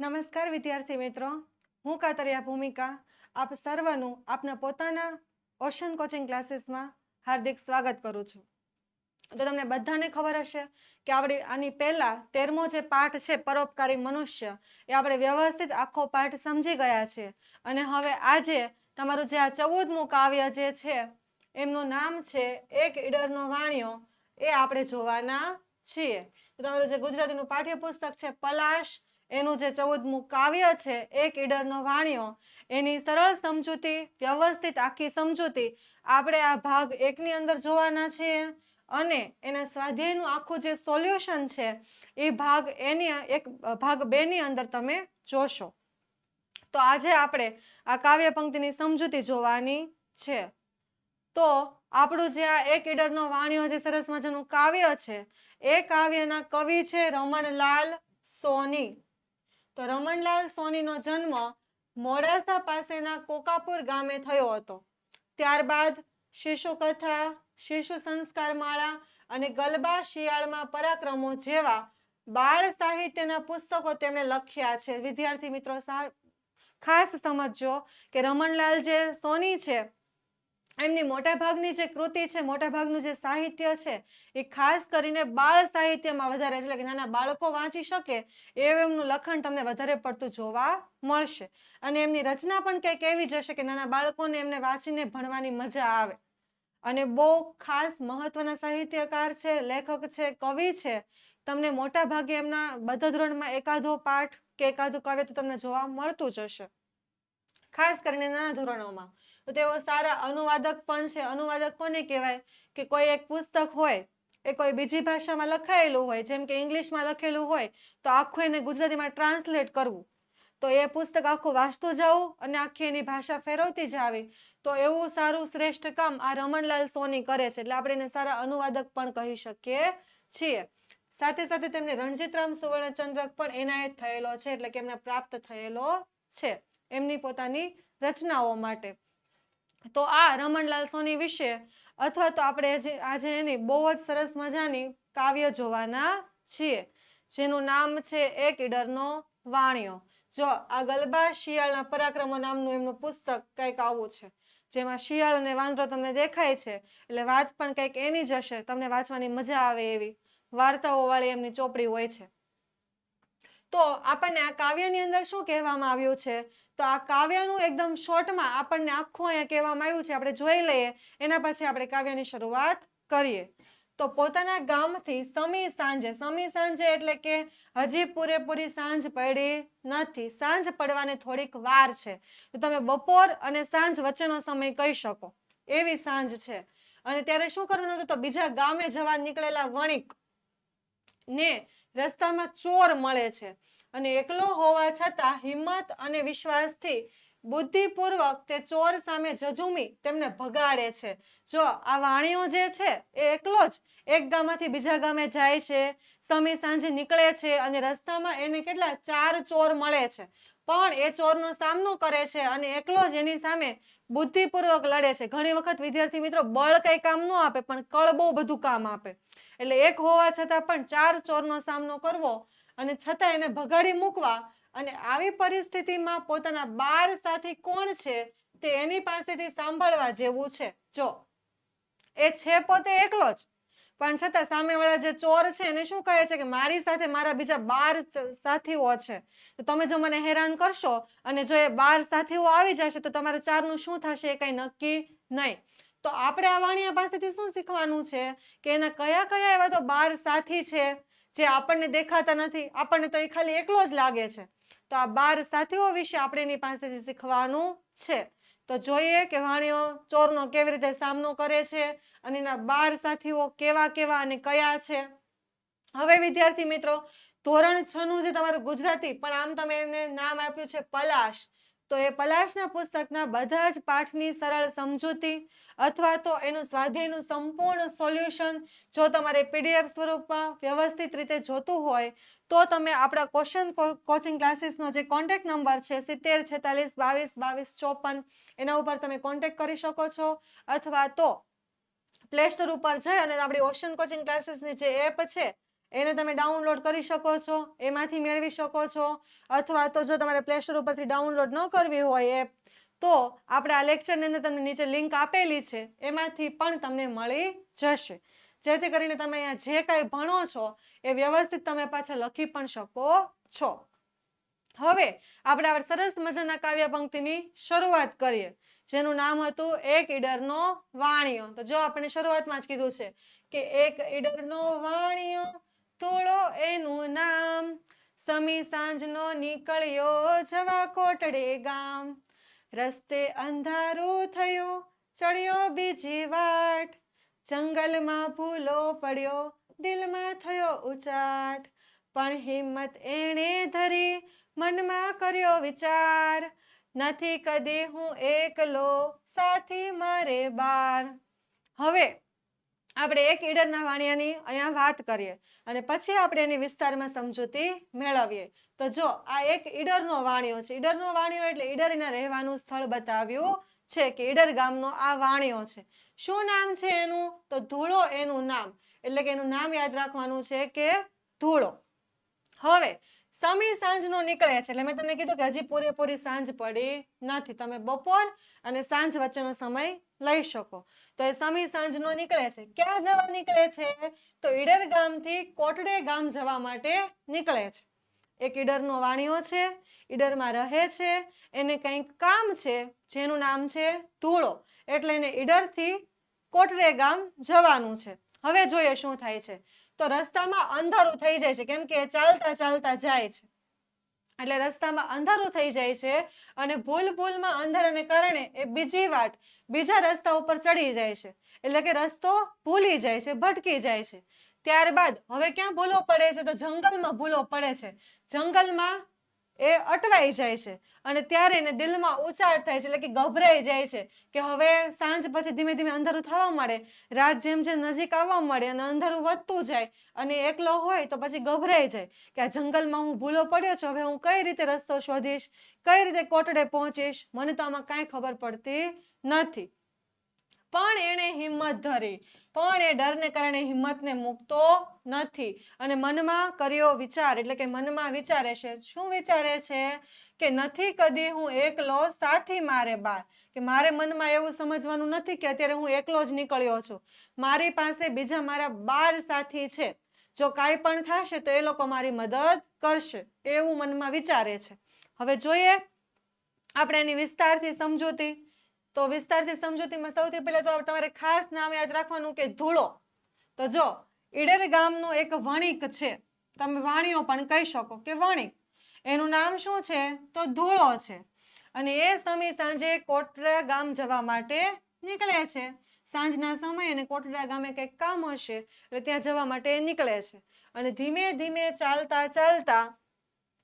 નમસ્કાર, વિદ્યાર્થી મિત્રો. હું કાતરિયા ભૂમિકા. આપ સર્વનું આપના પોતાના ઓશન કોચિંગ ક્લાસીસમાં હાર્દિક સ્વાગત કરું છું. તો તમને બધાને ખબર હશે કે આપણે આની પહેલા તેરમો જે પાઠ છે, પરોપકારી મનુષ્ય, એ આપણે વ્યવસ્થિત આખો પાઠ સમજી ગયા છે. અને હવે આજે તમારું જે આ ચૌદમું કાવ્ય જે છે, એમનું નામ છે, એક ઈડરનો વાણિયો, એ આપણે જોવાના છીએ. તો તમારું જે ગુજરાતીનું પાઠ્યપુસ્તક છે, પલાશ એનું જે ચૌદમું કાવ્ય છે એક ઈડરનો વાણિયો, એની સરળ સમજૂતી, વ્યવસ્થિત આખી સમજૂતી આપણે આ ભાગ એકની અંદર જોવાના છીએ અને એના સ્વાધ્યાયનું આખું જે સોલ્યુશન છે, એ ભાગ એની એક ભાગ બેની અંદર તમે જોશો. તો આજે આપણે આ કાવ્ય પંક્તિની સમજૂતી જોવાની છે. તો આપણું જે આ એક ઈડરનો વાણિયો જે સરસ મજાનું કાવ્ય છે, એ કાવ્યના કવિ છે રમણલાલ સોની. તો રમણલાલ સોનીનો જન્મ મોડાસા પાસેના કોકાપુર ગામે થયો હતો. ત્યારબાદ શિશુ કથા શિશુ સંસ્કાર માળા અને ગલબા શિયાળમાં પરાક્રમો જેવા બાળ સાહિત્યના પુસ્તકો તેમણે લખ્યા છે. વિદ્યાર્થી મિત્રો ખાસ સમજજો કે રમણલાલ જે સોની છે એમની મોટાભાગની જે કૃતિ છે, મોટાભાગનું જે સાહિત્ય છે, એ ખાસ કરીને બાળ સાહિત્યમાં વધારે એટલે કે નાના બાળકો વાંચી શકે એવું એમનું લખાણ તમને વધારે પડતું જોવા મળશે. અને એમની રચના પણ કંઈક એવી જ હશે કે નાના બાળકોને એમને વાંચીને ભણવાની મજા આવે. અને બહુ ખાસ મહત્વના સાહિત્યકાર છે, લેખક છે, કવિ છે. તમને મોટા ભાગે એમના બધા ધોરણમાં એકાદો પાઠ કે એકાદું કવિ તો તમને જોવા મળતું જ હશે. ખાસ કરીને નાના ધોરણોમાં. તો તેઓ સારા અનુવાદક પણ છે. અનુવાદક કોને કહેવાય? કે કોઈ એક પુસ્તક હોય, એ કોઈ બીજી ભાષામાં લખાયેલું હોય, જેમ કે ઇંગ્લિશમાં લખેલું હોય, તો આખું એને ગુજરાતીમાં ટ્રાન્સલેટ કરવું. તો એ પુસ્તક આખું વાંચતું જવું અને આખી એની ભાષા ફેરવતી જાવી. તો એવું સારું શ્રેષ્ઠ કામ આ રમણલાલ સોની કરે છે. એટલે આપણે એને સારા અનુવાદક પણ કહી શકીએ છીએ. સાથે સાથે તેમને રણજીતરામ સુવર્ણચંદ્રક પણ એનાયત થયેલો છે. એટલે કે એમને પ્રાપ્ત થયેલો છે. એમની પોતાની રચનાઓ માટે. તો આ રમણલાલ સોની વિશે અથવા તો આપણે આજે એની બહુ જ સરસ મજાની કાવ્ય જોવાના છીએ, જેનું નામ છે એક ઈડરનો વાણિયો. જો આ ગલબા શિયાળના પરાક્રમો નામનું એમનું પુસ્તક કંઈક આવું છે, જેમાં શિયાળ અને વાંદરો તમને દેખાય છે, એટલે વાત પણ કંઈક એની જ હશે, તમને વાંચવાની મજા આવે એવી વાર્તાઓ વાળી એમની ચોપડી હોય છે. તો આપણને આ કાવ્યની અંદર શું કહેવામાં આવ્યું છે? તો આ કાવ્યનું એકદમ શોર્ટમાં આપણને આખું અહીંયા કહેવામાં આવ્યું છે. આપણે જોઈ લઈએ. એના પછી આપણે કાવ્યની શરૂઆત કરીએ. તો પોતાના ગામથી સમી સાંજે સમી સાંજે એટલે કે હજી પૂરેપૂરી સાંજ પડી નથી. સાંજ પડવાને થોડીક વાર છે. તમે બપોર અને સાંજ વચ્ચેનો સમય કહી શકો. એવી સાંજ છે. અને ત્યારે શું કરવાનું હતું તો બીજા ગામે જવા નીકળેલા વણિક ને રસ્તામાં ચોર મળે છે અને એકલો હોવા છતાં હિંમત અને વિશ્વાસથી બુદ્ધિપૂર્વક તે ચોર સામે જજુમી તેમને ભગાડે છે. જો આ વાણીઓ જે છે એ એકલો જ એક ગામમાંથી બીજા ગામે જાય છે, સમય સાંજે નીકળે છે અને રસ્તામાં એને કેટલા ચાર ચોર મળે છે. પણ એ ચોરનો સામનો કરે છે અને એકલો જ એની સામે બુદ્ધિપૂર્વક લડે છે. ઘણી વખત વિદ્યાર્થી મિત્રો બળ કઈ કામ ન આપે પણ કળ બહુ બધું કામ આપે. એટલે એક હોવા છતાં પણ ચાર ચોરનો સામનો કરવો અને છતાં એને ભગાડી મૂકવા અને આવી પરિસ્થિતિમાં પોતાના બાર સાથી કોણ છે તે એની પાસેથી સાંભળવા જેવું છે. જો, એ છે પોતે એકલો જ. પણ છતાં સામેવાળા જે ચોર છે એને શું કહે છે કે મારી સાથે મારા બીજા બાર સાથીઓ છે. તો તમે જો મને હેરાન કરશો અને જો એ બાર સાથીઓ આવી જશે તો તમારે ચારનું શું થશે એ કંઈ નક્કી નહીં. તો આપણે આ વાણિયા પાસેથી શું શીખવાનું છે? કે એના કયા કયા એવા તો બાર સાથી છે, જે આપણને દેખાતા નથી. આપણને તો એ ખાલી એકલો જ લાગે છે. તો આ બાર સાથીઓ વિશે આપણે એની પાસેથી શીખવાનું છે. તો જોઈએ કે વાણીઓ ચોરનો કેવી રીતે સામનો કરે છે અને એના બાર સાથીઓ કેવા કેવા અને કયા છે. હવે વિદ્યાર્થી મિત્રો, ધોરણ છ નું જે તમારું ગુજરાતી, પણ આમ તમે એને નામ આપ્યું છે પલાશ. તો એ પલાશના પુસ્તકના બધા જ પાઠની સરળ સમજૂતી અથવા તો એનું સ્વાધ્યાયનું સંપૂર્ણ સોલ્યુશન જો તમારે પીડીએફ સ્વરૂપમાં વ્યવસ્થિત રીતે જોતું હોય, તો તમે આપણા ક્વેશ્ચન કોચિંગ ક્લાસીસનો જે કોન્ટેક્ટ નંબર છે, સિત્તેર, છેતાલીસ, બાવીસ બાવીસ, ચોપન, એના ઉપર તમે કોન્ટેક્ટ કરી શકો છો. અથવા તો પ્લે સ્ટોર ઉપર જઈ અને આપણી ઓશન કોચિંગ ક્લાસીસની જે એપ છે એને તમે ડાઉનલોડ કરી શકો છો, એમાંથી મેળવી શકો છો. અથવા તો જો તમારે પ્લે ઉપરથી ડાઉનલોડ ન કરવી હોય એપ, તો આપણે આ લેક્ચરની અંદર તમને નીચે લિંક આપેલી છે, એમાંથી પણ તમને મળી જશે. જેથી કરીને તમે અહીંયા જે કાંઈ ભણો છો, એ વ્યવસ્થિત તમે પાછા લખી પણ શકો છો. હવે આપણે આ સરસ મજાના કાવ્ય પંક્તિની શરૂઆત કરીએ, જેનું નામ હતું એક ઈડરનો વાણિયો. તો જો આપણે શરૂઆતમાં જ કીધું છે કે એક ઈડરનો વાણિયો તોળો એનું નામ. સમી સાંજનો નીકળ્યો જવા કોટડે ગામ. રસ્તે અંધારું થયું, ચડ્યો બીજી વાટ. જંગલમાં ભૂલો પડ્યો, દિલમાં થયો ઉચાટ. પણ હિંમત એણે ધરી, મનમાં કર્યો વિચાર. નથી કદી હું એકલો, સાથી મારે બાર. હવે આપણે એક ઈડરના વાણિયાની અહીંયા વાત કરીએ અને પછી આપણે એની વિસ્તારમાં સમજૂતી મેળવીએ. તો જો, આ એક ઈડરનો વાણિયો છે. ઈડરનો વાણિયો એટલે ઈડર એના રહેવાનું સ્થળ બતાવ્યું છે કે ઈડર ગામનો આ વાણિયો છે. શું નામ છે એનું? તો ધૂળો એનું નામ. એટલે કે એનું નામ યાદ રાખવાનું છે કે ધૂળો. હવે, સમી સાંજનો નીકળે છે. એટલે મેં તમને કીધું કે હજી પૂરેપૂરી સાંજ પડી નથી. તમે બપોર અને સાંજ વચ્ચેનો સમય લઈ શકો. તો એ સમી સાંજનો નીકળે છે. ક્યાં જવા નીકળે છે? તો ઈડર ગામથી કોટડે ગામ જવા માટે નીકળે છે. એક ઈડરનો વાણિયો છે, ઈડરમાં રહે છે, એને કંઈક કામ છે, જેનું નામ છે ધૂળો. એટલે એને ઈડરથી કોટડે ગામ જવાનું છે. હવે જોઈએ શું થાય છે. તો રસ્તામાં અંધારું થઈ જાય છે. કેમ કે ચાલતા ચાલતા જાય છે. એટલે રસ્તામાં અંધારું થઈ જાય છે અને ભૂલ ભૂલમાં અંધારાને કારણે એ બીજી વાટ, બીજા રસ્તા ઉપર ચડી જાય છે. એટલે કે રસ્તો ભૂલી જાય છે, ભટકી જાય છે. ત્યારબાદ હવે ક્યાં ભૂલો પડે છે તો જંગલમાં ભૂલો પડે છે. જંગલમાં એ અટવાઈ જાય છે અને ત્યારે એને દિલમાં ઉચાટ થાય છે, એટલે કે ગભરાઈ જાય છે કે હવે સાંજ પછી ધીમે ધીમે અંધારું થવા માંડે, રાત જેમ જેમ નજીક આવવા માંડે અને અંધારું વધતું જાય અને એકલો હોય તો પછી ગભરાઈ જાય કે આ જંગલમાં હું ભૂલો પડ્યો છું, હવે હું કઈ રીતે રસ્તો શોધીશ, કઈ રીતે કોટડે પહોંચીશ, મને તો આમાં કાંઈ ખબર પડતી નથી. પણ એણે હિંમત ધરી. પણ એ ડરને કારણે હિંમતને મૂકતો નથી. અને મનમાં કર્યો વિચાર, એટલે કે મનમાં વિચારે છે, શું વિચારે છે? કે નથી કદી હું એકલો સાથી મારે બાર. કે મારે મનમાં એવું સમજવાનું નથી કે અત્યારે હું એકલો જ નીકળ્યો છું. મારી પાસે બીજા મારા બાર સાથી છે. જો કાંઈ પણ થશે તો એ લોકો મારી મદદ કરશે. એવું મનમાં વિચારે છે. હવે જોઈએ આપણે એની વિસ્તારથી સમજૂતી. તો વિસ્તારથી સમજૂતીમાં સૌથી પહેલા તો તમારે ખાસ નામ યાદ રાખવાનું કે ધૂળો. તો જો, ઈડર ગામનું એક વણિક છે. તમે વાણિયો પણ કહી શકો કે વણિક. એનું નામ શું છે? તો ધૂળો છે. અને એ સમય સાંજે કોટડા ગામ જવા માટે નીકળે છે. સાંજના સમયે અને કોટડા ગામે કંઈક કામ હશે એટલે ત્યાં જવા માટે નીકળે છે. અને ધીમે ધીમે ચાલતા ચાલતા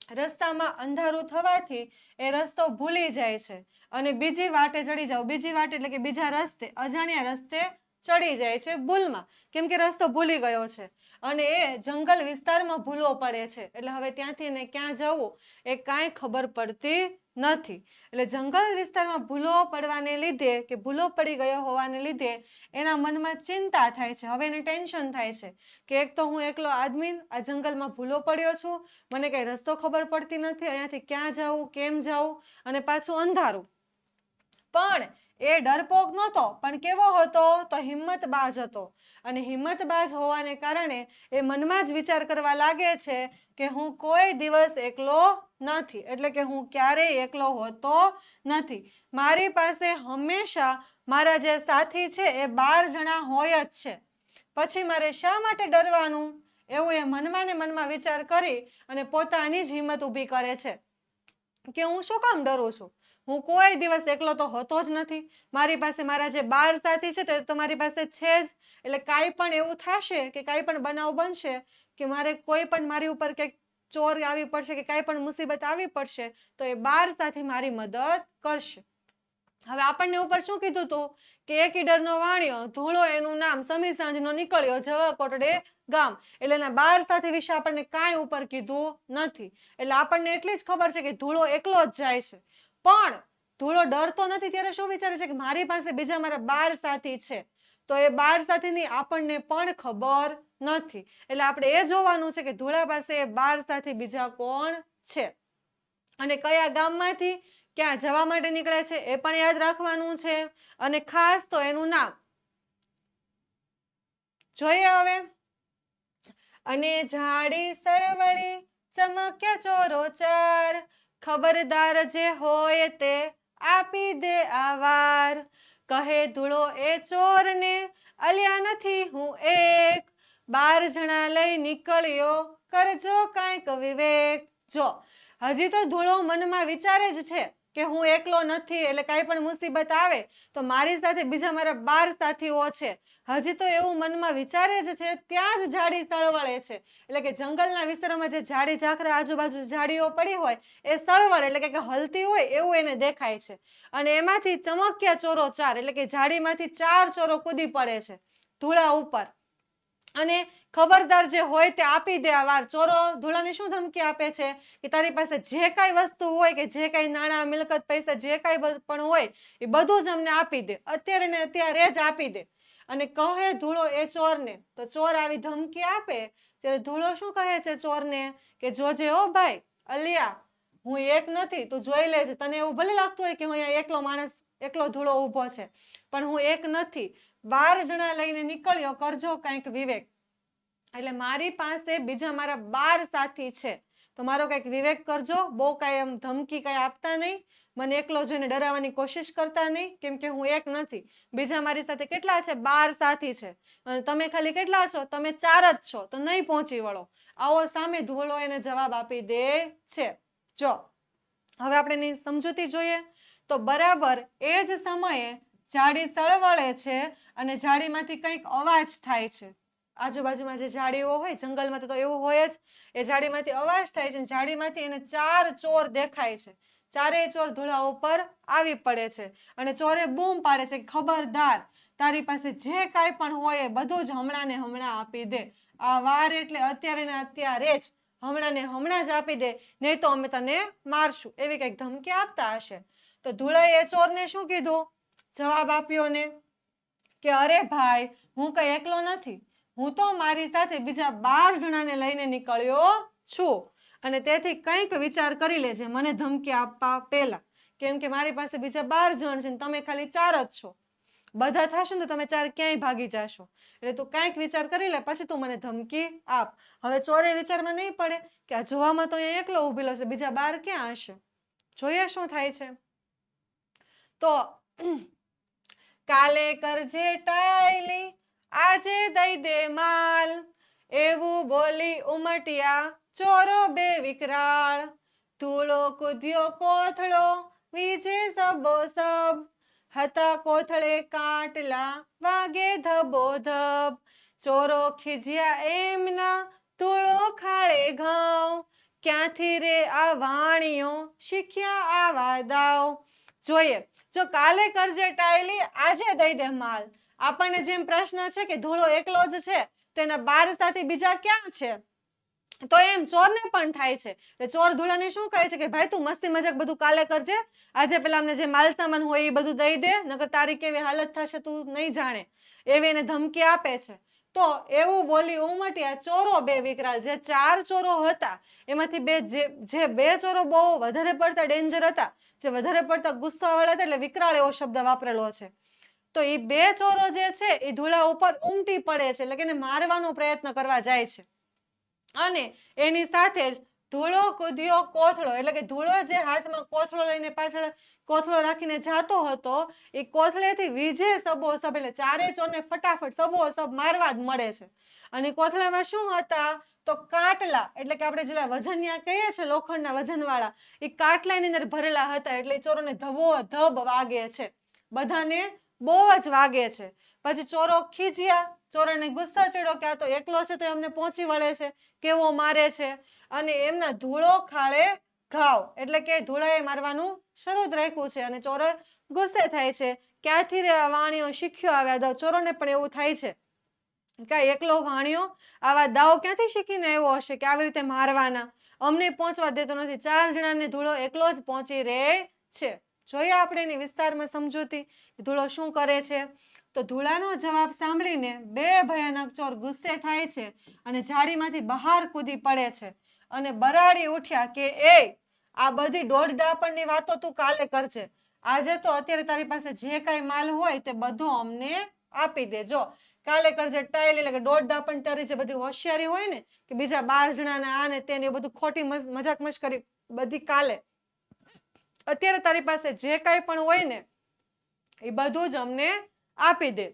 રસ્તામાં અંધારું થવાથી એ રસ્તો ભૂલી જાય છે અને બીજી વાટે ચડી જાવ બીજી વાટ એટલે કે બીજા રસ્તે, અજાણ્યા રસ્તે ચડી જાય છે ભૂલમાં. કેમ કે રસ્તો ભૂલી ગયો છે અને એ જંગલ વિસ્તારમાં ભૂલો પડે છે. એટલે હવે ત્યાંથી એને ક્યાં જવું એ કાંઈ ખબર પડતી નથી. એટલે જંગલ વિસ્તારમાં ભૂલો પડવાને લીધે કે ભૂલો પડી ગયો હોવાને લીધે એના મનમાં ચિંતા થાય છે. હવે એને ટેન્શન થાય છે કે એક તો હું એકલો આદમી આ જંગલમાં ભૂલો પડ્યો છું, મને કઈ રસ્તો ખબર પડતી નથી, અહીંયાથી ક્યાં જવું કેમ જવું અને પાછું અંધારું. પણ એ ડરપોક નહોતો, પણ કેવો હતો તો હિંમતબાજ હતો. અને હિંમતબાજ હોવાને કારણે એ મનમાં જ વિચાર કરવા લાગે છે કે હું કોઈ દિવસ એકલો નથી. એટલે કે હું ક્યારેય એકલો હોતો નથી. મારી પાસે હંમેશા મારા જે સાથી છે એ બાર જણા હોય જ છે. પછી મારે શા માટે ડરવાનું? એવું એ મનમાં ને મનમાં વિચાર કરી અને પોતાની જ હિંમત ઊભી કરે છે. કે હું શું કામ ડરું છું? હું કોઈ દિવસ એકલો તો હોતો જ નથી. મારી પાસે મારા જે બાર સાથી છે તે તો મારી પાસે છે જ. એટલે કાંઈ પણ એવું થશે કે કાંઈ પણ બનાવ બનશે કે મારે કોઈ પણ મારી ઉપર કંઈક ચોર આવી પડશે કે કાંઈ પણ મુસીબત આવી પડશે, તો એ બાર સાથે મારી મદદ કરશે. હવે આપણને ઉપર શું કીધું હતું કે એક ઈડરનો વાણિયો, ધૂળો એનું નામ સમી સાંજનો નીકળ્યો જવા કોટડે ગામ. એટલે એના બાર સાથે વિશે આપણને કાંઈ ઉપર કીધું નથી. એટલે આપણને એટલી જ ખબર છે કે ધૂળો એકલો જ જાય છે. પણ ધૂળો ડરતો નથી, ત્યારે શું વિચારે છે કે મારી પાસે બીજા મારા બાર સાથી છે? તો એ બાર સાથેની આપણને પણ ખબર નથી. એટલે આપણે એ જોવાનું છે કે ધૂળા પાસે બાર સાથે બીજા કોણ છે? અને કયા ગામમાંથી ક્યાં જવા માટે નીકળે છે એ પણ યાદ રાખવાનું છે. અને ખાસ તો એનું નામ. જોઈએ હવે. અને જાડી સળવળી, ચમક્યા ચોરો ચાર. ખબરદાર જે હોય તે આપી દે આવાર કહે ધૂળો એ ચોરને, અલ્યા નથી હું એક. બાર જણા લઈ નીકળ્યો, કરજો કાંઈક વિવેક. જો, હજી તો ધૂળો મનમાં વિચારે જ છે. કે હું એકલો નથી, એટલે કાંઈ પણ મુસીબત આવે, તો મારી સાથે બીજા મારા બાર સાથીઓ છે. હજી તો એવું મનમાં વિચારે જ છે, ત્યાં જ ઝાડી સળવળે છે. એટલે કે જંગલના વિસ્તારમાં જે ઝાડી ઝાખરા આજુબાજુ ઝાડીઓ પડી હોય, એ સળવળે, એટલે કે હલતી હોય એવું એને દેખાય છે. અને એમાંથી ચમક્યા ચોરો ચાર, એટલે કે ઝાડીમાંથી ચાર ચોરો કૂદી પડે છે, ધૂળા ઉપર. અને ખબરદાર જે હોય તે આપી દે આવાર વાર. ચોરો ધૂળાને શું ધમકી આપે છે? કે તારી પાસે જે કાંઈ વસ્તુ હોય કે જે કાંઈ નાણાં, મિલકત, પૈસા, જે કાંઈ પણ હોય, એ બધું જ અમને આપી દે. અત્યારે ને અત્યારે જ આપી દે. અને કહે ધૂળો એ ચોરને. તો ચોર આવી ધમકી આપે? ત્યારે ધૂળો શું કહે છે ચોરને? કે જોજે ઓ ભાઈ, અલિયા, હું એક નથી, તું જોઈ લેજે. તને એવું ભલે લાગતું હોય કે હું અહીંયા એકલો માણસ, એકલો ધૂળો ઊભો છે. પણ હું એક નથી. બાર જણા લઈને નીકળ્યો, કરજો કંઈક વિવેક. એટલે મારી પાસે બીજા મારા બાર સાથી છે. તો મારો કંઈક વિવેક કરજો. બહુ કાંઈ એમ ધમકી કાંઈ આપતા નહીં. મને એકલો જોઈને ડરાવવાની કોશિશ કરતા નહીં, કેમ કે હું એક નથી. બીજા મારી સાથે કેટલા છે? બાર સાથી છે. અને તમે ખાલી કેટલા છો? તમે ચાર જ છો. તો નહીં પહોંચી વળો. આવો સામે ધોળો એને જવાબ આપી દે છે. જો, હવે આપણે એની સમજૂતી જોઈએ. તો બરાબર એ જ સમયે ઝાડી સળવળે છે અને ઝાડીમાંથી કંઈક અવાજ થાય છે. આજુબાજુમાં જે ઝાડીઓ હોય, જંગલમાં તો એવું હોય જ, એ ઝાડીમાંથી અવાજ થાય છે ઝાડીમાંથી એને ચાર ચોર દેખાય છે. ચારેય ચોર ધૂળા ઉપર આવી પડે છે અને ચોરે બૂમ પાડે છે ખબરદાર, તારી પાસે જે કાંઈ પણ હોય એ બધું જ હમણાં ને હમણાં આપી દે. આ વાર એટલે અત્યારે ને અત્યારે જ હમણાં ને હમણાં જ આપી દે, નહીં તો અમે તને મારશું. એવી કંઈક ધમકી આપતા હશે. તો ધૂળાએ ચોરને શું કીધું? જવાબ આપ્યો ને કે, અરે ભાઈ, હું કઈ એકલો નથી. હું તો મારી સાથે બીજા બાર જણાને લઈને નીકળ્યો છું. અને તેથી કંઈક વિચાર કરી લેજે, મને ધમકી આપવા પહેલા. કેમ કે મારી પાસે બીજા બાર જણ છે ને તમે ખાલી ચાર જ છો. બધા થશે ને તો તમે ચાર ક્યાંય ભાગી જશો. એટલે તું કંઈક વિચાર કરી લે, પછી તું મને ધમકી આપ. હવે ચોરે વિચારમાં નહીં પડે કે આ જોવામાં તો અહીંયા એકલો ઊભેલો છે, બીજા બાર ક્યાં હશે? જોઈએ શું થાય છે. તો કાલે કરજે ટાયલી, આજે દઈ દે માલ. એવું બોલી ઉમટ્યા ચોરો બે વિકરાળ. ધૂળો કૂદ્યો કોથળો, વીજે સબો સબ. હતા કોથળે કાટલા, વાગે ધબો ધબ. ચોરો ખીજ્યા એમના, ધૂળો ખાળે ઘઉં. ક્યાંથી રે આ વાણીઓ, શીખ્યા આવા દાવ. જોઈએ. જો કાલે કરજે ટાયલી, આજે દઈ દે માલ. આપણને જેમ પ્રશ્ન છે કે ધૂળો એકલો જ છે, તો એના બાર સાથે બીજા ક્યાં છે? તો એમ ચોરને પણ થાય છે. એટલે ચોર ધૂળાને શું કહે છે કે ભાઈ તું મસ્તી મજાક બધું કાલે કરજે, આજે પેલા અમને જે માલ સામાન હોય એ બધું દઈ દે, નકર તારી કેવી હાલત થશે તું નહીં જાણે. એવી એને ધમકી આપે છે. તો એવું બોલી ઉમટ્યા ચોરો બે વિકરાળ. જે ચાર ચોરો હતા, એમાંથી બે જે જે બે ચોરો બહુ વધારે પડતા ડેન્જર હતા, જે વધારે પડતા ગુસ્સાવાળા હતા એટલે વિકરાળ એવો શબ્દ વાપરેલો છે. તો એ બે ચોરો જે છે એ ધૂળા ઉપર ઉમટી પડે છે, એટલે કે એને મારવાનો પ્રયત્ન કરવા જાય છે. અને એની સાથે જ ધૂળો કૂદ્યો કોથળો, એટલે કે ધૂળો જે હાથમાં કોથળો લઈને પાછળ કોથળો રાખીને જાતો હતો, એ કોથળેથી વીજે સબો સબ, એટલે ચારે ચોરને ફટાફટ સબો સબ મારવા જ મળે છે. અને કોથળામાં શું હતા? તો કાટલા, એટલે કે આપણે જેલા વજનિયા કહીએ છીએ, લોખંડના વજનવાળા, એ કાટલાની અંદર ભરેલા હતા, એટલે ચોરોને ધબો ધબ વાગે છે. બધાને બહુ જ વાગે છે. પછી ચોરો ખીજ્યા ચોરોને ગુસ્સો ચડ્યો કે આ તો એકલો છે તો એમને પહોંચી વળે છે, કેવો મારે છે? અને એમના ધૂળો ખાળે ઘાવ, એટલે કે ધૂળાએ મારવાનું શરૂ જ રાખ્યું છે અને ચોર ગુસ્સે થાય છે. ક્યાંથી વાણીઓ શીખ્યો આવ્યા દાવ? ચોરોને પણ એવું થાય છે કે એકલો વાણિયો આવા દાવ ક્યાંથી શીખીને આવ્યો હશે કે આવી રીતે મારવાના? અમને પહોંચવા દેતો નથી. ચાર જણાને ધૂળો એકલો જ પહોંચી રહે છે. જોઈએ આપણે એની વિસ્તારમાં સમજૂતી. ધૂળો શું કરે છે? તો ધૂળાનો જવાબ સાંભળીને બે ભયાનક ચોર ગુસ્સે થાય છે અને જાળીમાંથી બહાર કૂદી પડે છે. અને બરાડી ઉઠ્યા કે, એ, આ બધી દોઢ દાપણની વાતો તું કાલે કરજે. આજે તો અત્યારે તારી પાસે જે કાંઈ માલ હોય તે બધું અમને આપી દેજો. કાલે કરજે ટાઈલ એટલે કે દોઢ દાપણ તારી જે બધી હોશિયારી હોય ને, કે બીજા બાર જણાને આ ને તેને બધું ખોટી મજાક મશ્કરી બધી કાલે. અત્યારે તારી પાસે જે કાંઈ પણ હોય ને, એ બધું જ અમને આપી દે.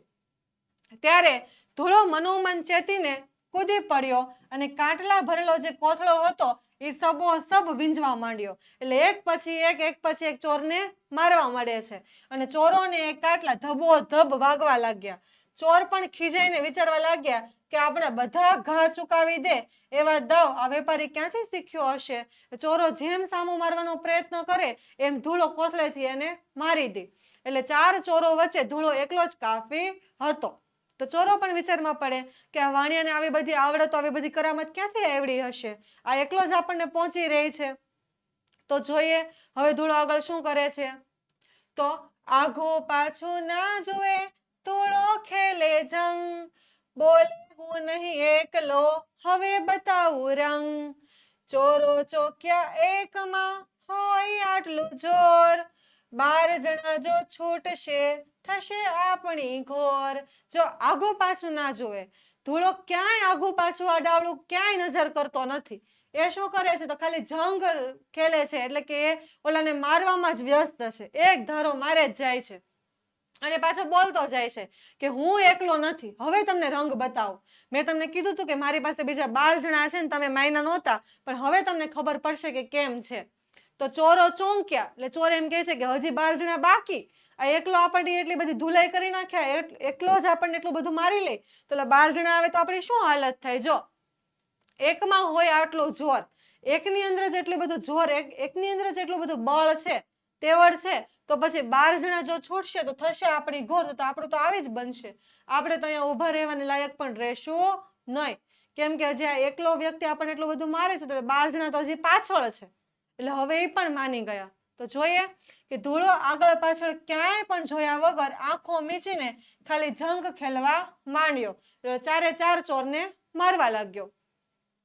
ત્યારે ધૂળો મનોમન ચેતીને કૂદી પડ્યો અને કાટલા ભરેલો જે કોથળો હતો એ સબો સબ વીંજવા માંડ્યો. એટલે એક પછી એક એક પછી એક ચોરને મારવા માંડે છે. અને ચોરોને એ કાટલા ધબો ધબ વાગવા લાગ્યા. ચોર પણ ખીજાઈને વિચારવા લાગ્યા કે આપણે બધા ઘા ચુકાવી દે એવા દાવ આ વેપારી ક્યાંથી શીખ્યો હશે? ચોરો જેમ સામું મારવાનો પ્રયત્ન કરે, એમ ધૂળો કોથળેથી એને મારી દે. એટલે ચાર ચોરો વચ્ચે ધૂળો એકલો જ કાફી હતો. તો ચોરો પણ વિચારમાં પડે કે આ વાણિયાને આવી બધી આવડતો આવી બધી કરામત ક્યાંથી આવડી હશે? આ એકલો જ આપણને પહોંચી રહી છે. તો જોઈએ, હવે ધૂળો આગળ શું કરે છે? તો આઘો પાછું ના જુએ ધૂળો ખેલે જંગ. બોલે હું નહીં એકલો, હવે બતાવું રંગ. ચોરો ચોક્યા એકમાં હોય આટલું જોર. બાર જણા જો છૂટશે, થશે આપણી ઘોર. જો આગું પાછું ના જોવે ધૂળો ક્યાંય આગું પાછું આડાવડું ક્યાંય નજર કરતો નથી. એ શું કરે છે તો ખાલી જંગ ખેલે છે, એટલે કે ઓલાને મારવામાં જ વ્યસ્ત છે. એક ધારો મારે જ જાય છે. અને પાછો બોલતો જાય છે કે હું એકલો નથી. હવે તમને રંગ બતાવો. મેં તમને કીધું હતું કે મારી પાસે બીજા બાર જણા છે ને તમે માયના નહોતા, પણ હવે તમને ખબર પડશે કે કેમ છે. તો ચોરો ચોંક્યા. એટલે ચોર એમ કહે છે કે હજી બાર જણા બાકી. આ એકલો આપણને એટલી બધી ધુલાઈ કરી નાખ્યા એકલો જ આપણને એટલું બધું મારી લે. તો ઓલા બાર જણા આવે તો આપણી શું હાલત થાય? જો, એકમાં હોય આટલું જોર. એકની અંદર જ એટલું બધું જોર, એક, એકની અંદર જ એટલું બધું બળ છે. તેવડ છે, તો પછી બાર જણા જો છૂટશે તો થશે આપણી ઘોર, તો આપણું તો આવી જ બનશે. આપણે તો અહીંયા ઊભા રહેવાને લાયક પણ રહેશું નહીં. કેમ કે હજી આ એકલો વ્યક્તિ આપણને એટલું બધું મારે છે, તો બાર જણા તો હજી પાછળ છે. એટલે હવે એ પણ માની ગયા. તો જોઈએ કે ધૂળો આગળ પાછળ ક્યાંય પણ જોયા વગર આંખો મીચીને ખાલી જંગ ખેલવા માંડ્યો. ચારે ચાર ચોરને મારવા લાગ્યો.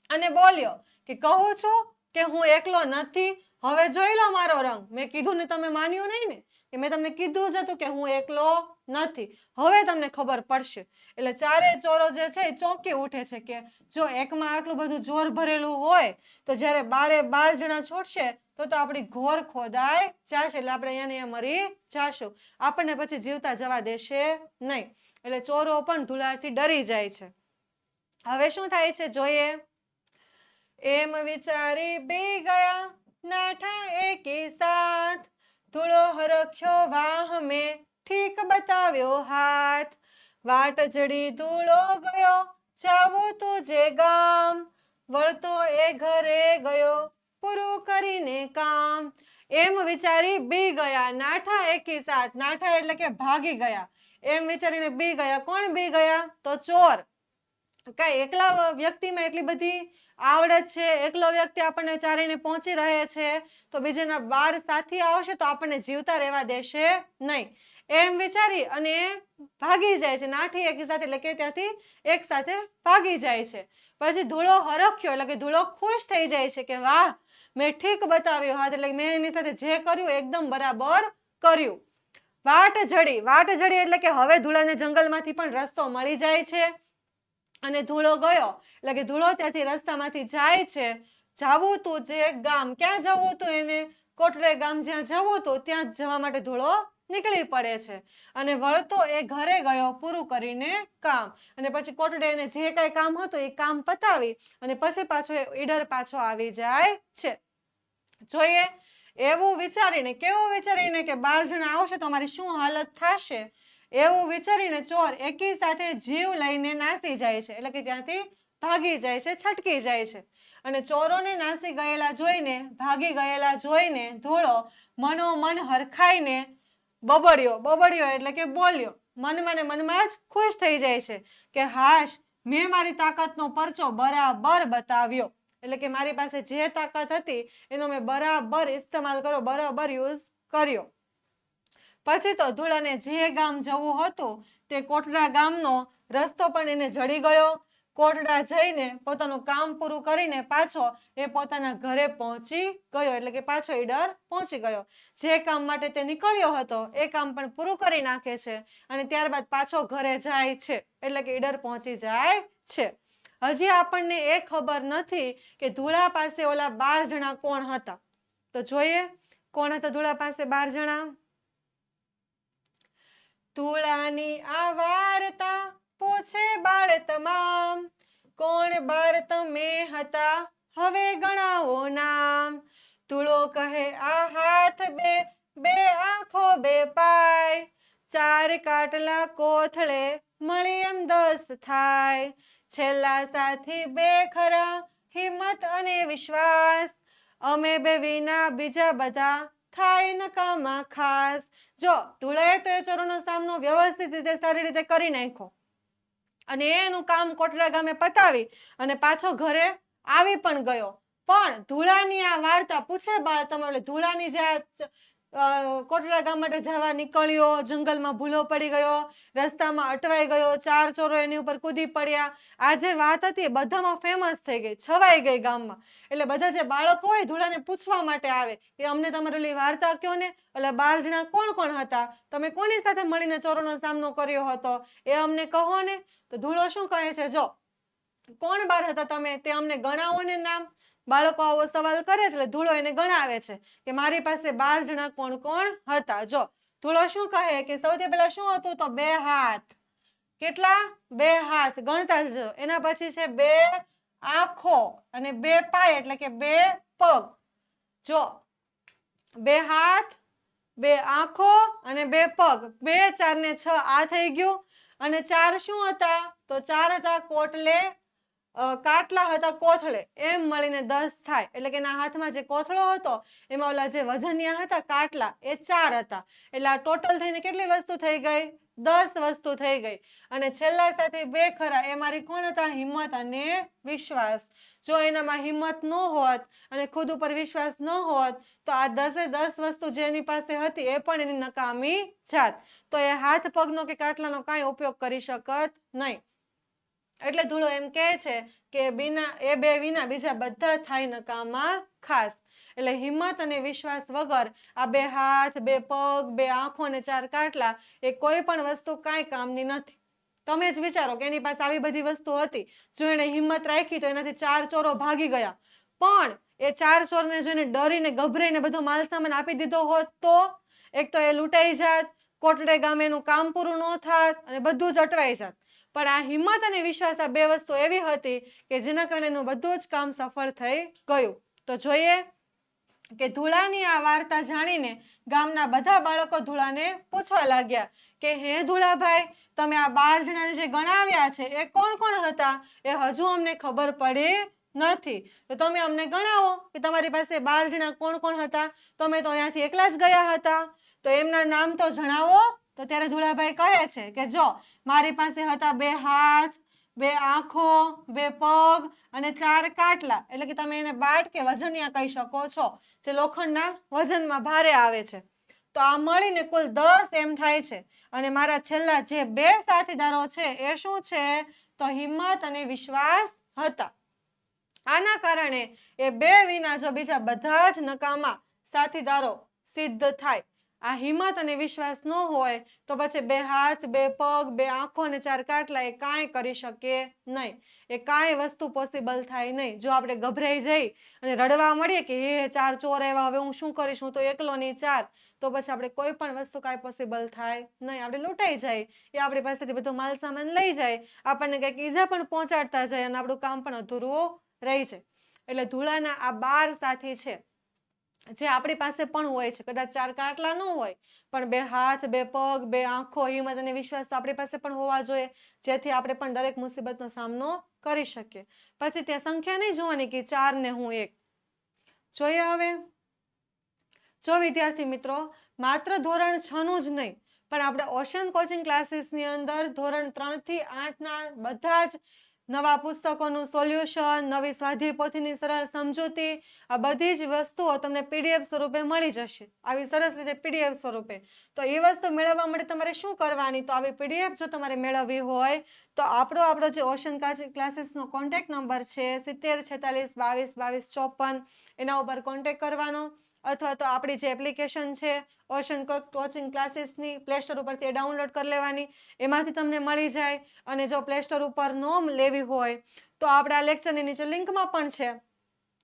અને બોલ્યો કે કહું છું કે હું એકલો નથી હવે જોઈ લો મારો રંગ. મેં કીધું ને તમે માન્યું નહીં ને? કે મેં તમને કીધું જ હતું કે હું એકલો નથી. હવે તમને ખબર પડશે. એટલે ચારે ચોરો જે છે એ ચોંકી ઉઠે છે કે જો એકમાં આટલું બધું જોર ભરેલું હોય, તો જ્યારે બારે બાર જણા છોડશે, તો તો આપણી ઘોર ખોદાય જાશે. એટલે આપણે અહીંયા ને મરી જશું. આપણને પછી જીવતા જવા દેશે નહીં. એટલે ચોરો પણ ધુલાથી ડરી જાય છે. હવે શું થાય છે? જોઈએ. એમ વિચારી બે ગયા. નાઠા એકી સાથ. ધૂળો હરખ્યો વાહ મેં ઠીક બતાવ્યો હાથ. વાટ જડી ધૂળો ગયો જાવું તુજે ગામ. વળતો એ ઘરે ગયો, પૂરું કરીને કામ. એમ વિચારી બી ગયા, નાઠા એકી સાથ. નાઠા એટલે કે ભાગી ગયા. એમ વિચારીને બી ગયા. કોણ બી ગયા? તો ચોર. કાંઈ એકલા વ્યક્તિમાં એટલી બધી આવડત છે, એકલો વ્યક્તિ આપણને ચારેને પહોંચી રહે છે, તો બીજાના બાર સાથી આવશે તો આપણને જીવતા રહેવા દેશે નહીં. એમ વિચારી અને ભાગી જાય છે, નાઠી એક સાથે એટલે કે ત્યાંથી એક સાથે ભાગી જાય છે. પછી ધૂળો હરખ્યો એટલે કે ધૂળો ખુશ થઈ જાય છે કે વાહ, મેં ઠીક બતાવ્યો હાથ એટલે મેં એની સાથે જે કર્યું એકદમ બરાબર કર્યું. વાટ જડી વાટ જડી એટલે કે હવે ધૂળાને જંગલમાંથી પણ રસ્તો મળી જાય છે. અને ધૂળો ગયો. એટલે કે ધૂળો ત્યાંથી રસ્તામાંથી જાય છે. જાવું તું જે ગામ, ક્યાં જવું તું એને? કોટરે ગામ જ્યાં જવું તું ત્યાં જવા માટે ધૂળો નીકળી પડે છે. અને વળતો એ ઘરે ગયો પૂરું કરીને કામ. અને પછી કોટડે એને જે કાંઈ કામ હતું એ કામ પતાવી અને પછી પાછો એ ઈડર પાછો આવી જાય છે. જોઈએ, એવું વિચારીને, કેવું વિચારીને કે બાર જણા આવશે તો અમારી શું હાલત થશે? એવું વિચારીને ચોર એકી સાથે જીવ લઈને નાસી જાય છે. એટલે કે ત્યાંથી ભાગી જાય છે, છટકી જાય છે. અને ચોરોને નાસી ગયેલા જોઈને, ભાગી ગયેલા જોઈને ધૂળો મનોમન હરખાઈને બબડ્યો. બબડ્યો એટલે કે બોલ્યો. મનમાં ને મનમાં જ ખુશ થઈ જાય છે કે હાશ, મેં મારી તાકાતનો પરચો બરાબર બતાવ્યો. એટલે કે મારી પાસે જે તાકાત હતી એનો મેં બરાબર ઇસ્તેમાલ કર્યો, બરાબર યુઝ કર્યો. પછી તો ધૂળાને જે ગામ જવું હતું તે કોટડા ગામનો રસ્તો પણ એને જડી ગયો. કોટડા જઈને પોતાનું કામ પૂરું કરીને પાછો એ પોતાના ઘરે પહોંચી ગયો, એટલે કે પાછો ઈડર પહોંચી ગયો. જે કામ માટે તે નીકળ્યો હતો એ કામ પણ પૂરું કરી નાખે છે અને ત્યારબાદ પાછો ઘરે જાય છે, એટલે કે ઈડર પહોંચી જાય છે. હજી આપણને એ ખબર નથી કે ધૂળા પાસે ઓલા બાર જણા કોણ હતા. તો જોઈએ કોણ હતા ધૂળા પાસે બાર જણા? ધૂળાની આ વાર્તા પૂછે બાળ તમામ. કોણ બાર તમે હતા? હવે ગણાવો નામ. તુળો કહે, આ હાથ બે બે આંખો બે પાય. ચાર કાટલા કોથળે મળી એમ દસ થાય. છેલ્લા સાથી બે ખરા, હિંમત અને વિશ્વાસ. અમે બે વિના બીજા બધા થાય નકામા ખાસ. જો ધૂળાએ તો એ ચોરોનો સામનો વ્યવસ્થિત રીતે સારી રીતે કરી નાખ્યો. અને એનું કામ કોટડા ગામે પતાવી અને પાછો ઘરે આવી પણ ગયો. પણ ધૂળાની આ વાર્તા પૂછે બાળ તમે ધૂળાની જે કોટડા ગામ માટે જવા નીકળ્યો, જંગલમાં ભૂલો પડી ગયો, રસ્તામાં અટવાઈ ગયો, ચાર ચોરો એની ઉપર કૂદી પડ્યા. આ જે વાત હતી બધામાં ફેમસ થઈ ગઈ, છવાઈ ગઈ ગામમાં. એટલે બધા જે બાળકો હોય ધૂળાને પૂછવા માટે આવે. કે અમને તમારી વાર્તા કયો ને? એટલે બાર જણા કોણ કોણ હતા? તમે કોની સાથે મળીને ચોરોનો સામનો કર્યો હતો? એ અમને કહો ને. તો ધૂળો શું કહે છે? જો, કોણ બાર હતા તમે? તે અમને ગણાવો ને નામ. બાળકો આવો સવાલ કરે છે, એટલે ધૂળો એને ગણાવે છે કે મારી પાસે બાર જણા કોણ કોણ હતા? જો, ધૂળો શું કહે કે સૌથી પહેલા શું હતું તો બે હાથ. કેટલા? બે હાથ. ગણતા જ એના પછી છે બે આંખો અને બે પાય, એટલે કે બે પગ. જો, બે હાથ, બે આંખો અને બે પગ. બે, ચાર ને છ આ થઈ ગયું. અને ચાર શું હતા? તો ચાર હતા કોટલે કાટલા હતા કોથળે, એમ મળીને દસ થાય. એટલે કે એના હાથમાં જે કોથળો હતો, એમાં ઓલા જે વજનિયા હતા, કાટલા, એ ચાર હતા. એટલે આ ટોટલ થઈને કેટલી વસ્તુ થઈ ગઈ? દસ વસ્તુ થઈ ગઈ. અને છેલ્લા સાથે બે ખરા, એ મારી કોણ હતા? હિંમત અને વિશ્વાસ. જો એનામાં હિંમત ન હોત અને ખુદ ઉપર વિશ્વાસ ન હોત, તો આ દસે દસ વસ્તુ જેની પાસે હતી, એ પણ એની નકામી જાત. તો એ હાથ પગનો કે કાટલાનો કાંઈ ઉપયોગ કરી શકત નહીં. એટલે ધૂળો એમ કહે છે કે બિના, એ બે વિના બીજા બધા થાય નકામા ખાસ. એટલે હિંમત અને વિશ્વાસ વગર આ બે હાથ, બે પગ, બે આંખો અને ચાર કાટલા એ કોઈ પણ વસ્તુ કાંઈ કામની નથી. તમે જ વિચારો કે એની પાસે આવી બધી વસ્તુ હતી, જો એણે હિંમત રાખી તો એનાથી ચાર ચોરો ભાગી ગયા. પણ એ ચાર ચોરને જોઈને ડરીને, ગભરાઈને બધો માલ સામાન આપી દીધો હોત તો? એક તો એ લૂંટાઈ જાત, કોટડે ગામે એનું કામ પૂરું ન થાત અને બધું જ અટવાઈ જાત. પણ આ હિંમત અને વિશ્વાસ આ બે વસ્તુ એવી હતી કે જેના કારણે એનું બધું જ કામ સફળ થઈ ગયું. તો જોઈએ કે ધૂળાની આ વાર્તા જાણીને ગામના બધા બાળકો ધૂળાને પૂછવા લાગ્યા કે, હે ધૂળાભાઈ, તમે આ બાર જણાને જે ગણાવ્યા છે, એ કોણ કોણ હતા? એ હજુ અમને ખબર પડી નથી. તો તમે અમને ગણાવો કે તમારી પાસે બાર જણા કોણ કોણ હતા? તમે તો અહીંયાથી એકલા જ ગયા હતા. તો એમના નામ તો જણાવો. તો ત્યારે ધૂળાભાઈ કહે છે કે જો, મારી પાસે હતા બે હાથ, બે આંખો, બે પગ અને ચાર કાટલા. એટલે કે તમે એને બાટ કે વજનિયા કહી શકો છો, જે લોખંડના વજનમાં ભારે આવે છે. તો આ મળીને કુલ દસ એમ થાય છે. અને મારા છેલ્લા જે બે સાથીદારો છે, એ શું છે? તો હિંમત અને વિશ્વાસ હતા. આના કારણે એ બે વિના જો બીજા બધા જ નકામા સાથીદારો સિદ્ધ થાય. આ હિંમત અને વિશ્વાસ ન હોય તો પછી બે હાથ, બે પગ, બે આંખો અને ચાર કાટલા એ કાંઈ કરી શકીએ નહીં. એ કાંઈ વસ્તુ પોસિબલ થાય નહીં. જો આપણે ગભરાઈ જઈ અને રડવા મળીએ કે, હે, ચાર ચોર આવ્યા હવે હું શું કરીશ? હું તો એકલો નહીં, ચાર. તો પછી આપણે કોઈ પણ વસ્તુ કાંઈ પોસિબલ થાય નહીં. આપણે લૂંટાઈ જાય એ આપણી પાસેથી બધો માલ સામાન લઈ જાય આપણને કંઈક ઈજા પણ પહોંચાડતા જાય અને આપણું કામ પણ અધૂરું રહી જાય. એટલે ધૂળાના આ બાર સાથી છે. જે આપણી પાસે પણ હોય છે, કદાચ ચાર કાટલા ન હોય, પણ બે હાથ, બે પગ, બે આંખો હિંમત અને વિશ્વાસ તો આપણી પાસે પણ હોવા જોઈએ, જેથી આપણે પણ દરેક મુસીબતનો સામનો કરી શકીએ. પછી ત્યાં સંખ્યા નહીં જોવાની કે ચાર ને હું એક. જોઈએ હવે. જો વિદ્યાર્થી મિત્રો, માત્ર ધોરણ છ નું જ નહીં, પણ આપણે ઓશન કોચિંગ ક્લાસીસની અંદર ધોરણ ત્રણથી આઠના બધા જ નવા પુસ્તકોનું સોલ્યુશન, નવી સ્વાધ્યાય પોથીની સરળ સમજૂતી, આ બધી જ વસ્તુઓ તમને પીડીએફ સ્વરૂપે મળી જશે. આવી સરસ રીતે પીડીએફ સ્વરૂપે. તો એ વસ્તુ મેળવવા માટે તમારે શું કરવાની? તો આવી પીડીએફ જો તમારે મેળવવી હોય, તો આપણો આપણો જે ઓશન ક્લાસીસનો કોન્ટેક્ટ નંબર છે, સિત્તેર છેતાલીસ બાવીસ બાવીસ ચોપન, એના ઉપર કોન્ટેક્ટ કરવાનો. અથવા તો આપણી જે એપ્લિકેશન છે ઓશન કોચિંગ ક્લાસીસની પ્લે સ્ટોર ઉપરથી એ ડાઉનલોડ કરી લેવાની. એમાંથી તમને મળી જાય અને જો પ્લે સ્ટોર ઉપર નોમ લેવી હોય, તો આપણા લેક્ચરની નીચે લિંકમાં પણ છે.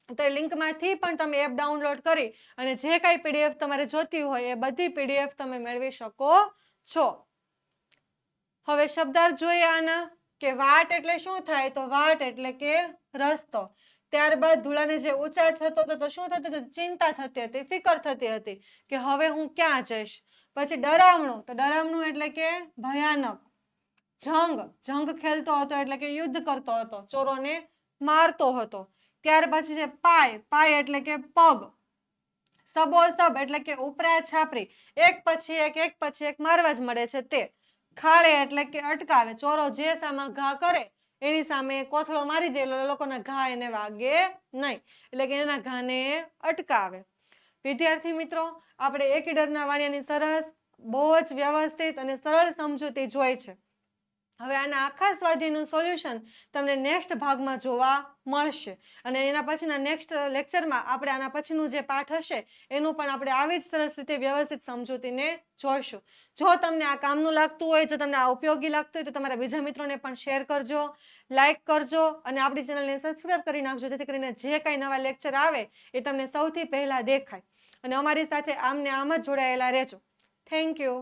તો એ લિંકમાંથી પણ તમે એપ ડાઉનલોડ કરી અને જે કાંઈ પીડીએફ તમારે જોતી હોય એ બધી પીડીએફ તમે મેળવી શકો છો. હવે શબ્દાર્થ જોઈએ આના કે વાટ એટલે શું થાય? તો વાટ એટલે કે રસ્તો. ત્યારબાદ ધૂળાને જે ઉચાટ થતો હતો તો શું થતું હતું? ચિંતા થતી હતી, ફિકર થતી હતી કે હવે હું ક્યાં જઈશ? પછી ડરામણું, તો ડરામણું એટલે કે ભયાનક. જંગ જંગ ખેલતો હતો એટલે કે યુદ્ધ કરતો હતો, ચોરોને મારતો હતો. ત્યાર પછી છે પાય પાય એટલે કે પગ. સબો સબ એટલે કે ઉપરા છાપરી. એક પછી એક એક પછી એક મારવા જ મળે છે તે. ખાળે એટલે કે અટકાવે, ચોરો જે સામે ઘા કરે એની સામે કોથળો મારી દે એટલે લોકોના ઘા એને વાગે નહીં. એટલે કે એના ઘાને અટકાવે. વિદ્યાર્થી મિત્રો, આપણે એક ડરના વાણિયાની સરસ, બહુ જ વ્યવસ્થિત અને સરળ સમજૂતી જોઈ છે. હવે આના આખા સ્વાધ્યાયનું સોલ્યુશન તમને નેક્સ્ટ ભાગમાં જોવા મળશે. અને એના પછીના નેક્સ્ટ લેક્ચરમાં આપણે આના પછીનું જે પાઠ હશે, એનું પણ આપણે આવી જ સરસ રીતે વ્યવસ્થિત સમજૂતીને જોઈશું. જો તમને આ કામનું લાગતું હોય, જો તમને આ ઉપયોગી લાગતું હોય, તો તમારા બીજા મિત્રોને પણ શેર કરજો લાઇક કરજો, અને આપણી ચેનલને સબસ્ક્રાઈબ કરી નાખજો, જેથી કરીને જે કાંઈ નવા લેક્ચર આવે, એ તમને સૌથી પહેલાં દેખાય. અને અમારી સાથે આમને આમ જ જોડાયેલા રહેજો. Thank you